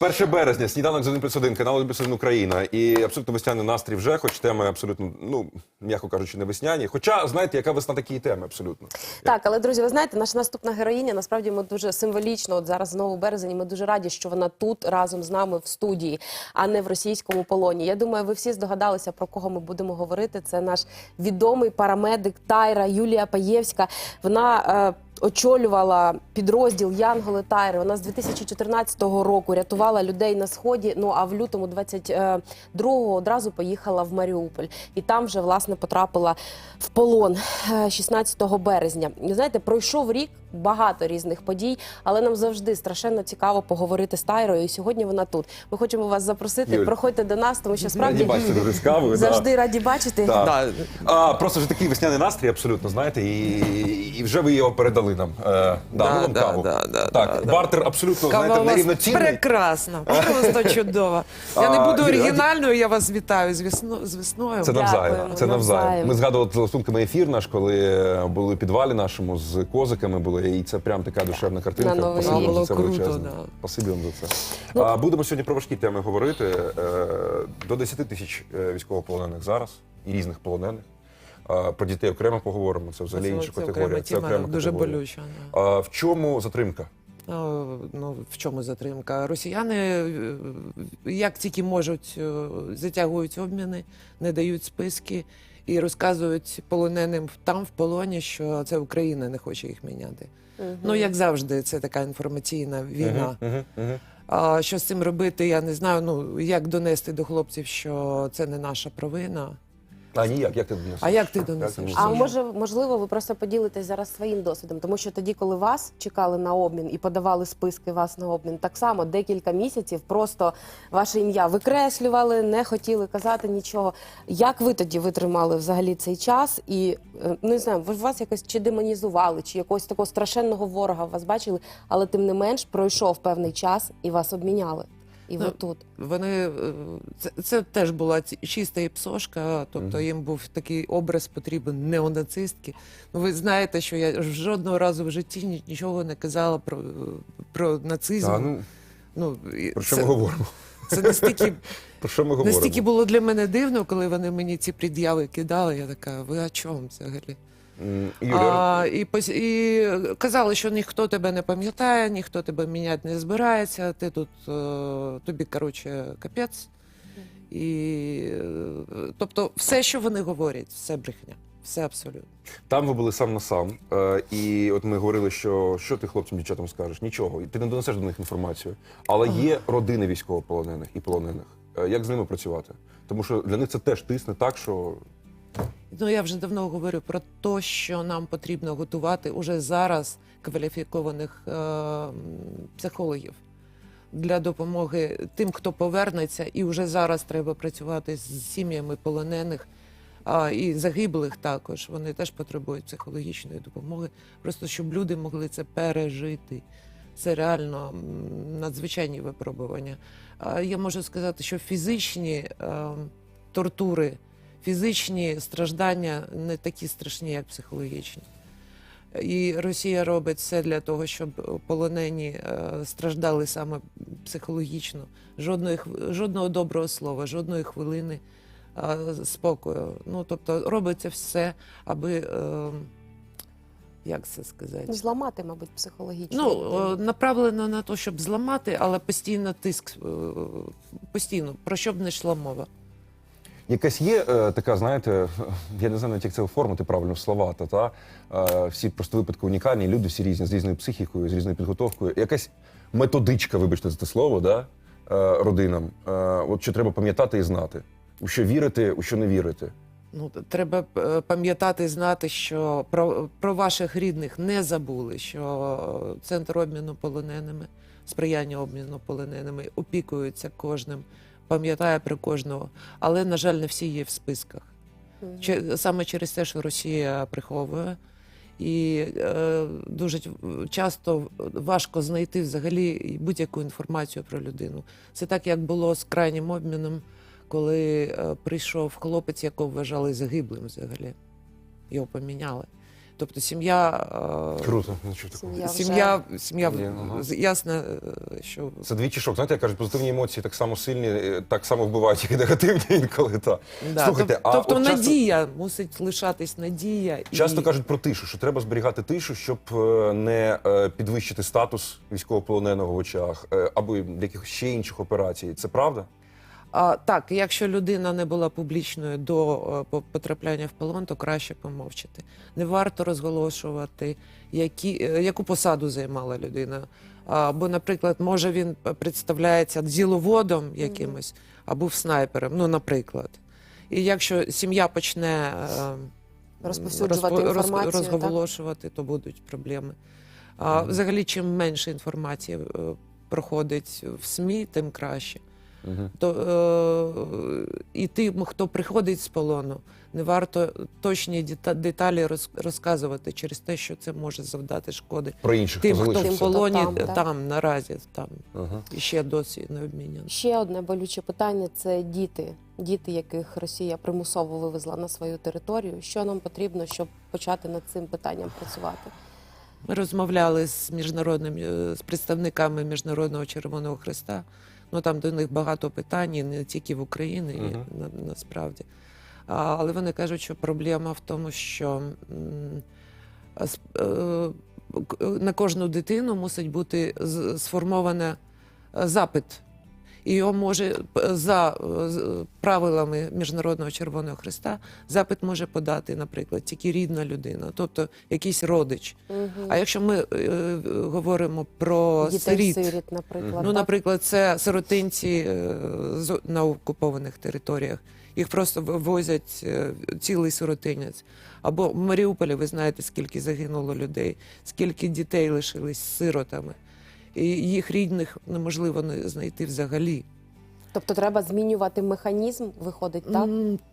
1 березня, сніданок з 1 плюс 1, канал 1 плюс 1 Україна. І абсолютно весняний настрій вже, хоч теми абсолютно, ну, м'яко кажучи, не весняні. Хоча, знаєте, яка весна, такі теми абсолютно. Так, але друзі, ви знаєте, наша наступна героїня насправді ми дуже символічно. От зараз знову березень. Ми дуже раді, що вона тут разом з нами в студії, а не в російському полоні. Я думаю, ви всі здогадалися про кого ми будемо говорити. Це наш відомий парамедик Тайра Юлія Паєвська. Вона. Е, Очолювала підрозділ Янголи Тайри. Вона з 2014 року рятувала людей на сході. Ну а в лютому 22-го одразу поїхала в Маріуполь, і там вже власне потрапила в полон е, 16 березня. Знаєте, пройшов рік, багато різних подій, але нам завжди страшенно цікаво поговорити з Тайрою. І сьогодні вона тут. Ми хочемо вас запросити. Юль. Проходьте до нас, тому що Раді справді бачити дуже завжди раді бачити. Так. Да. А, просто вже такий весняний настрій, абсолютно, знаєте, і, і вже ви його передали нам. Е, да, Да, ну, вам да, каву. да, да, так, да, да. бартер абсолютно, Кава знаєте, нерівноцінний. прекрасна, просто чудова. Я А, не буду оригінальною, я вас вітаю з, весно, з весною. Це навзаєм. Це навзаєм. навзаєм. Ми згадували стосунками ефір наш, коли були у підвалі нашому з козиками були, і це прям така душевна картинка. На Новий Спасибі рік. Було це круто, величезне. да. Спасибі вам за це. А, будемо сьогодні про важкі теми говорити. Е, До 10 тисяч е, військовополонених зараз і різних полонених. Про дітей окремо поговоримо. Це взагалі інша це категорія. окрема Це окрема дуже категорія. болюча. А, В чому затримка? Ну, в чому затримка? Росіяни е, як тільки можуть, е, затягують обміни, не дають списки і розказують полоненим там в полоні, що це Україна не хоче їх міняти. Ну, як завжди, це така інформаційна війна. Угу, угу, угу. А що з цим робити, я не знаю. Ну як донести до хлопців, що це не наша провина. А ніяк, як ти донесеш? А як ти донесеш? А може, можливо, ви просто поділитесь зараз своїм досвідом, тому що тоді, коли вас чекали на обмін і подавали списки вас на обмін, так само декілька місяців просто ваше ім'я викреслювали, не хотіли казати нічого. Як ви тоді витримали взагалі цей час? І е, ну, не знаю, ви вас якось чи демонізували, чи якогось такого страшенного ворога вас бачили, але тим не менш пройшов певний час і вас обміняли. І Ну, тут. Вони е, це, це теж була ці- чиста іпсошка, тобто їм був такий образ потрібен неонацистки. Ну, ви знаєте, що я жодного разу в житті нічого не казала про, про нацизм. Та, ну, ну, і про що це, ми говоримо? це настільки, Про що ми говоримо? настільки було для мене дивно, коли вони мені ці пред'яви кидали. Я така, ви о чому взагалі? А, і, пос- і казали, що ніхто тебе не пам'ятає, ніхто тебе міняти не збирається. Ти тут е, тобі коротше капець. І, е, тобто, все, що вони говорять, все брехня. Все абсолютно. Там ви були сам на сам, е, і от ми говорили, що що ти хлопцям, дівчатам скажеш? Нічого, і ти не донесеш до них інформацію. Але є родини військовополонених і полонених. Е, Як з ними працювати? Тому що для них це теж тисне так, що Ну я вже давно говорю про те, що нам потрібно готувати уже зараз кваліфікованих е, психологів для допомоги тим, хто повернеться, і вже зараз треба працювати з сім'ями полонених. А, і загиблих також вони теж потребують психологічної допомоги, просто щоб люди могли це пережити. Це реально надзвичайні випробування. А я можу сказати, що фізичні е, тортури, фізичні страждання не такі страшні, як психологічні. І Росія робить все для того, щоб полонені е, страждали саме психологічно. Жодної, жодного доброго слова, жодної хвилини е, спокою. Ну, тобто робиться все, аби. Е, як це сказати? Зламати, мабуть, психологічно. Ну, направлено на те, щоб зламати, але постійно тиск, постійно, про що б не йшла мова. Якась є е, така, знаєте, я не знаю, навіть, як це оформити правильно слова, та, та е, всі просто випадки унікальні, люди всі різні, з різною психікою, з різною підготовкою. Якась методичка, вибачте за це слово, да, е, родинам. Е, от що треба пам'ятати і знати. У що вірити, у що не вірити. Ну, треба е, пам'ятати і знати, що про, про ваших рідних не забули, що центр обміну полоненими, сприяння обміну полоненими опікується кожним, пам'ятає про кожного. Але, на жаль, не всі є в списках. Чи- Саме через те, що Росія приховує. І е, дуже часто важко знайти взагалі будь-яку інформацію про людину. Це так, як було з крайнім обміном, коли е, прийшов хлопець, якого вважали загиблим взагалі. Його поміняли. Тобто сім'я. е, Круто. Ну? Сім'я вже- Сім'я, сім'я ясно, е, що Це двічі шок. Знаєте, як кажуть, позитивні емоції так само сильні, е, так само вбивають, як і негативні інколи. Та. Да, Слухайте, тоб- а тобто от часто- надія мусить лишатись надія. Часто і... кажуть про тишу, що треба зберігати тишу, щоб не підвищити статус військовополоненого в очах або якихось ще інших операцій. Це правда? А, так, якщо людина не була публічною до е, потрапляння в полон, то краще помовчати. Не варто розголошувати, які, е, яку посаду займала людина. А, бо, наприклад, може він представляється діловодом якимось або снайпером, ну, наприклад. І якщо сім'я почне е, Розповсюджувати розпо- роз- інформацію, розголошувати, то будуть проблеми. А, взагалі, чим менше інформації е, проходить в СМІ, тим краще Угу. то е, і тим, хто приходить з полону, не варто точні деталі роз, розказувати через те, що це може завдати шкоди Про інших тим, хто хто в полоні Там, там, так. наразі там Ага. і ще досі не обміняно. Ще одне болюче питання це діти, діти, яких Росія примусово вивезла на свою територію. Що нам потрібно, щоб почати над цим питанням працювати? Ми розмовляли з міжнародними е, з представниками Міжнародного Червоного Христа. Ну там до них багато питань, і не тільки в Україні, і Мгм. на, насправді. А, але вони кажуть, що проблема в тому, що м, с- е, к- на кожну дитину мусить бути з- сформована е, запит. І його може за е, правилами Міжнародного Червоного Христа запит може подати, наприклад, тільки рідна людина, тобто якийсь родич. А якщо ми е, е, говоримо про Дітей сиріт, сиріт, наприклад. ну, наприклад, це сиротинці е, з- на окупованих територіях. Їх просто вивозять е, цілий сиротинець. Або в Маріуполі ви знаєте, скільки загинуло людей, скільки дітей лишились сиротами. І їх рідних неможливо не знайти взагалі. Тобто треба змінювати механізм, виходить так?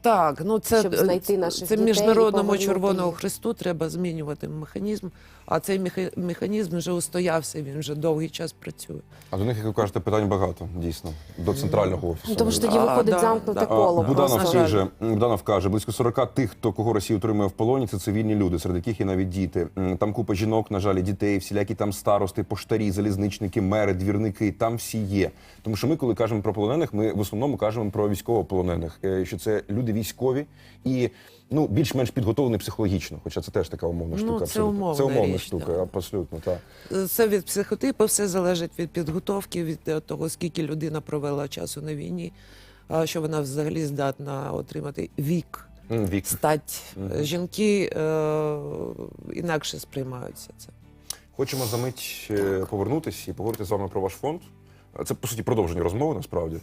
Так, ну це, Щоб знайти це- наших це дітей міжнародному повернути Червоного їх. Христу треба змінювати механізм, а цей меха- механізм вже устоявся, він вже довгий час працює. А до них, як ви кажете, питань багато, дійсно. До центрального офісу. Ну, тому що тоді виходить да, замкнуте да. коло. А, Буданов каже, Буданов каже, близько 40 тих, хто кого Росія утримує в полоні, це цивільні люди, серед яких є навіть діти. Там купа жінок, на жаль, і дітей, всілякі там старости, поштарі, залізничники, мери, двірники. Там всі є. Тому що ми, коли кажемо про полонених, ми в основному кажемо про військовополонених, е, що це люди військові і ну більш-менш підготовлені психологічно. Хоча це теж така умовна Ну, штука. це умовна це умовна річ, штука, да. абсолютно так. Це від психотипу, все залежить від підготовки, від е, того, скільки людина провела часу на війні, що вона взагалі здатна отримати вік, Вік. стать. Мгм. Жінки е, інакше сприймаються це. Хочемо за мить е, повернутися і поговорити з вами про ваш фонд. Це по суті продовження розмови насправді.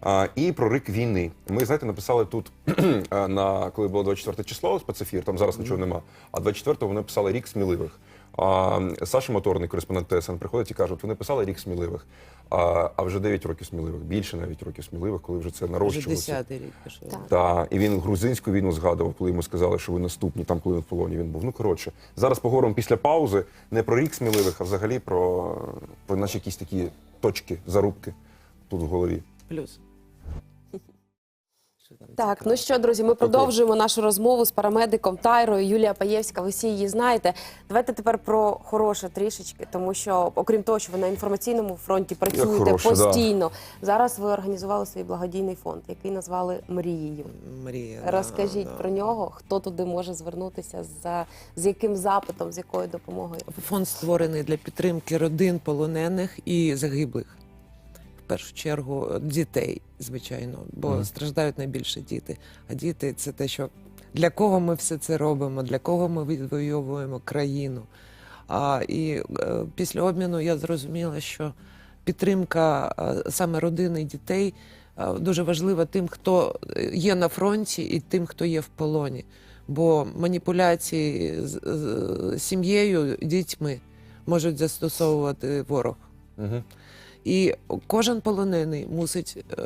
А, і про рик війни. Ми знаєте, написали тут на коли було 24 число спецефір, там зараз нічого нема. А 24-го вони писали рік сміливих. А Саша Моторний, кореспондент ТСН, приходить і кажуть, вони писали рік сміливих. А, а вже 9 років сміливих, більше навіть років сміливих, коли вже це Вже нарощувалося. 10-й рік пішов. Так. Та і він грузинську війну згадував, коли йому сказали, що ви наступні, там коли він в полоні він був. Ну коротше, зараз поговоримо після паузи не про рік сміливих, а взагалі про, про наші якісь такі точки, зарубки тут в голові. Плюс. Так, ну що, друзі, ми продовжуємо нашу розмову з парамедиком Тайрою Юлія Паєвська. Ви всі її знаєте. Давайте тепер про хороше трішечки, тому що, окрім того, що ви на інформаційному фронті працюєте хороше, да. постійно. Зараз ви організували свій благодійний фонд, який назвали Мрією. Мрія. да, Розкажіть да. про нього, хто туди може звернутися, за з яким запитом, з якою допомогою. Фонд створений для підтримки родин полонених і загиблих. Першу чергу дітей, звичайно, бо Мгм. страждають найбільше діти. А діти це те, що для кого ми все це робимо, для кого ми відвоюємо країну. А, і е, після обміну я зрозуміла, що підтримка е, саме родини і дітей е, дуже важлива тим, хто є на фронті, і тим, хто є в полоні. Бо маніпуляції з, з сім'єю, дітьми можуть застосовувати ворог. Угу. І кожен полонений мусить е,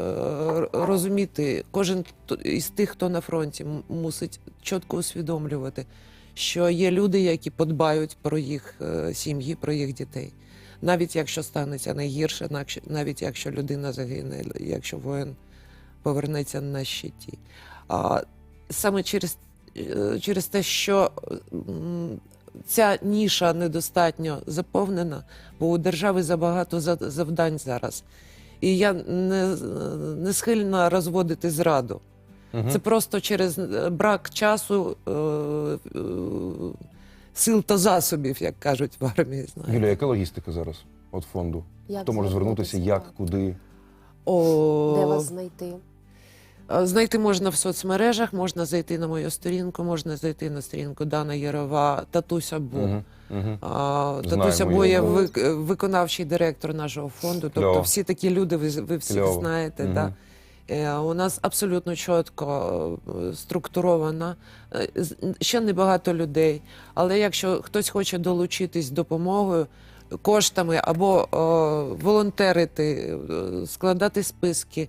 розуміти, кожен із тих, хто на фронті, мусить чітко усвідомлювати, що є люди, які подбають про їх е, сім'ї, про їх дітей. Навіть якщо станеться найгірше, навіть якщо людина загине, якщо воїн повернеться на щиті. А саме через, е, через те, що ця ніша недостатньо заповнена, бо у держави забагато за- завдань зараз. І я не, не схильна розводити зраду. Мгм. Це просто через е, брак часу, е, е, сил та засобів, як кажуть в армії. Знаєте. Юлія, яка логістика зараз от фонду? Як Хто може звернутися, як, куди? О, Де вас знайти? Е, Знайти можна в соцмережах, можна зайти на мою сторінку, можна зайти на сторінку Дана Єрова, Татуся. Мгм, мгм. А, Татуся Бу є вик- виконавчий директор нашого фонду. Тобто Кльово. всі такі люди, ви, ви всі Кльово. знаєте. Мгм. Да? Е, У нас абсолютно чітко е, структуровано. Е, з- Ще небагато людей. Але якщо хтось хоче долучитись допомогою, коштами або е, волонтерити, е, складати списки.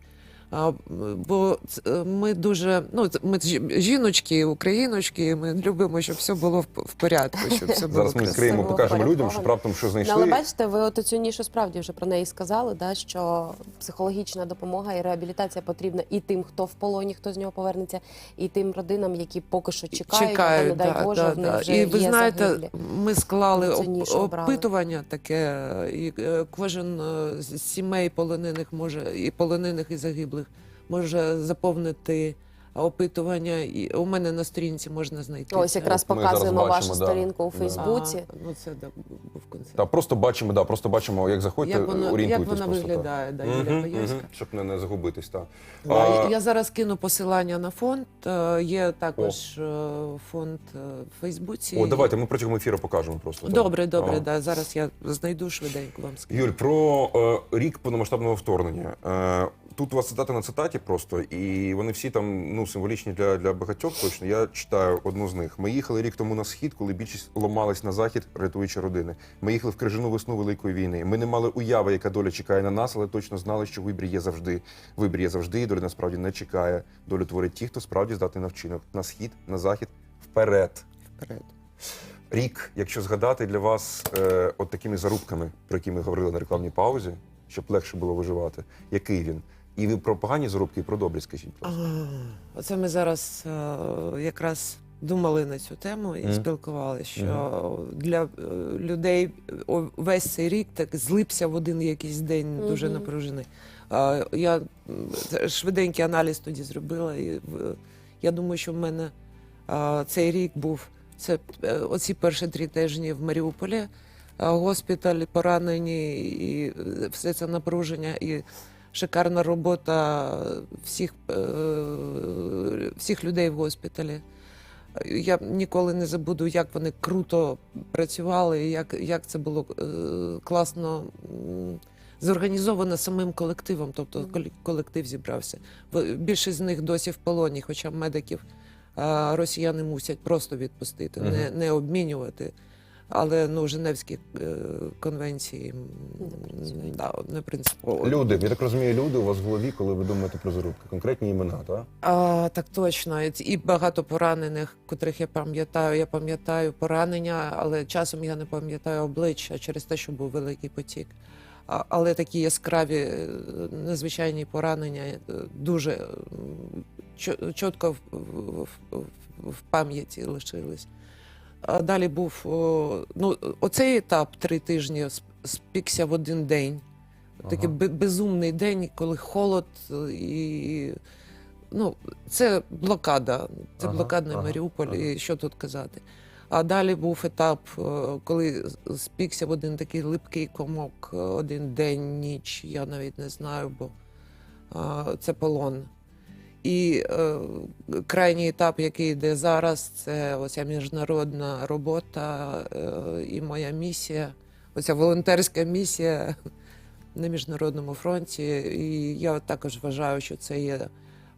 Бо е, ми дуже, ну ми жіночки, україночки, ми любимо, щоб все було в, порядку, щоб все було Зараз ми відкриємо, покажемо людям, що раптом що Ну, але бачите, ви от цю нішу справді вже про неї сказали, да, що психологічна допомога і реабілітація потрібна і тим, хто в полоні, хто з нього повернеться, і тим родинам, які поки що чекають, або, не дай да, Боже, да, в них да. вже І ви є знаєте, загиблі. ми склали опитування таке, і е, кожен е, з сімей полонених може і полонених, і загиблих може заповнити опитування. І у мене на сторінці можна знайти. Ось якраз ми зараз показуємо вашу бачимо, да. сторінку у Да. Фейсбуці. А, ну це да, був концерт. Та просто бачимо, да, просто бачимо, як заходьте, Як вона, як орієнтуйтесь вона просто. так. виглядає, да, Юля Мгм, Боярська. мгм, Щоб не, не загубитись, так. Да, А, Я зараз кину посилання на фонд. Е, Є також е, фонд е, в Фейсбуці. О, давайте ми протягом ефіру покажемо просто. так. Добре, добре, Ага. да. Зараз я знайду швиденько вам скину. Юль, про е, рік повномасштабного вторгнення. Е, тут у вас цитати на цитаті просто, і вони всі там ну, символічні для, для багатьох точно. Я читаю одну з них. Ми їхали рік тому на схід, коли більшість ломалась на захід, рятуючи родини. Ми їхали в крижану весну Великої війни. Ми не мали уяви, яка доля чекає на нас, але точно знали, що вибір є завжди. Вибір є завжди, і доля насправді не чекає. Долю творить ті, хто справді здатний на вчинок. На схід, на захід, вперед. Вперед. Рік, якщо згадати для вас е, от такими зарубками, про які ми говорили на рекламній паузі, щоб легше було виживати, який він? І ви про погані зарубки, і про добрі, скажіть просто. А, Оце ми зараз е, якраз думали на цю тему і Мгм. спілкувалися, що для е, людей весь цей рік так злипся в один якийсь день дуже напружений. А, Я швиденький аналіз тоді зробила, і я думаю, що в мене а, цей рік був це е, оці перші три тижні в Маріуполі. а, Госпіталь, поранені, і все це напруження, і шикарна робота всіх, е, всіх людей в госпіталі. Я ніколи не забуду, як вони круто працювали, як, як це було е, класно зорганізовано самим колективом. Тобто колі- колектив зібрався. В- Більшість з них досі в полоні, хоча медиків е, росіяни мусять просто відпустити, не, не обмінювати. Але ну, Женевські е, конвенції Не да, не принципово. Люди, я так розумію, люди у вас в голові, коли ви думаєте про зарубки, конкретні імена, так? А, так точно. І багато поранених, котрих я пам'ятаю. Я пам'ятаю поранення, але часом я не пам'ятаю обличчя через те, що був великий потік. А, але такі яскраві, е, незвичайні поранення е, дуже чітко в, в, в, в пам'яті лишились. А далі був о, ну, оцей етап три тижні сп- спікся в один день. Такий Ага. безумний день, коли холод е, і. Ну, це блокада, це Ага, блокадний ага, Маріуполь, ага. і що тут казати. А далі був етап, е, коли спікся в один такий липкий комок, е, один день, ніч, я навіть не знаю, бо е, це полон. І е, крайній етап, який йде зараз, це оця міжнародна робота е, і моя місія, оця волонтерська місія на міжнародному фронті. І я також вважаю, що це є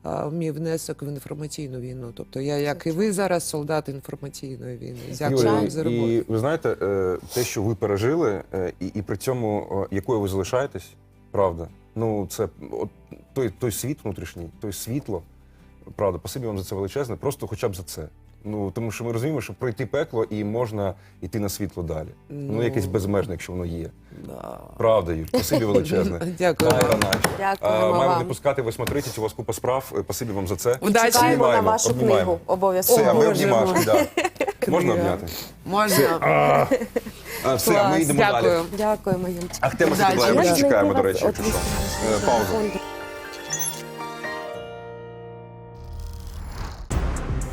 а, мій внесок в інформаційну війну. Тобто я, як і ви зараз, солдат інформаційної війни. Дякую вам за роботу. і ви знаєте, е, те, що ви пережили, е, і, і при цьому е, якою ви залишаєтесь, правда. Ну, це от той, той світ внутрішній, той світло. Правда, спасибі вам за це величезне, просто хоча б за це. Ну тому що ми розуміємо, що пройти пекло і можна йти на світло далі. Ну, якесь безмежне, якщо воно є. Да. Правда, Юль, спасибі величезне. Дякую. Дякуємо А, Маємо вам. випускати 8.30, у вас купа справ. Е, Спасибі вам за це. Удачі. Чекаємо на Обнімаємо, вашу обнімаємо. книгу обов'язково. Все, а ми Боже обнімашки, да. Можна Книга. обняти? Можна. А, все, а ми Клас. йдемо Дякую. далі. Дякуємо, Юльчик. Ах, тема Удачі. А ми як чекаємо, до речі, якщо що. Е, Пауза.